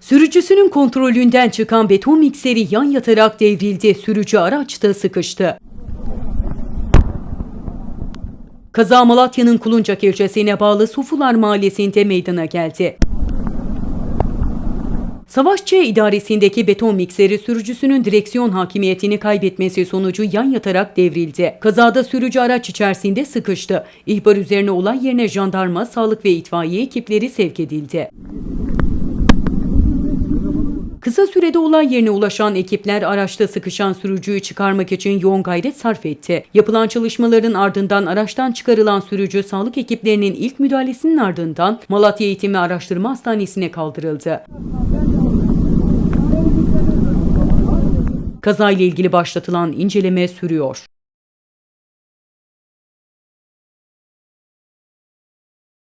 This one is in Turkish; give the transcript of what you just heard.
Sürücüsünün kontrolünden çıkan beton mikseri yan yatarak devrildi. Sürücü araçta sıkıştı. Kaza Malatya'nın Kuluncak ilçesine bağlı Sufular mahallesinde meydana geldi. Savaşçı idaresindeki beton mikseri sürücüsünün direksiyon hakimiyetini kaybetmesi sonucu yan yatarak devrildi. Kazada sürücü araç içerisinde sıkıştı. İhbar üzerine olay yerine jandarma, sağlık ve itfaiye ekipleri sevk edildi. Kısa sürede olay yerine ulaşan ekipler araçta sıkışan sürücüyü çıkarmak için yoğun gayret sarf etti. Yapılan çalışmaların ardından araçtan çıkarılan sürücü sağlık ekiplerinin ilk müdahalesinin ardından Malatya Eğitim ve Araştırma Hastanesi'ne kaldırıldı. Kazayla ilgili başlatılan inceleme sürüyor.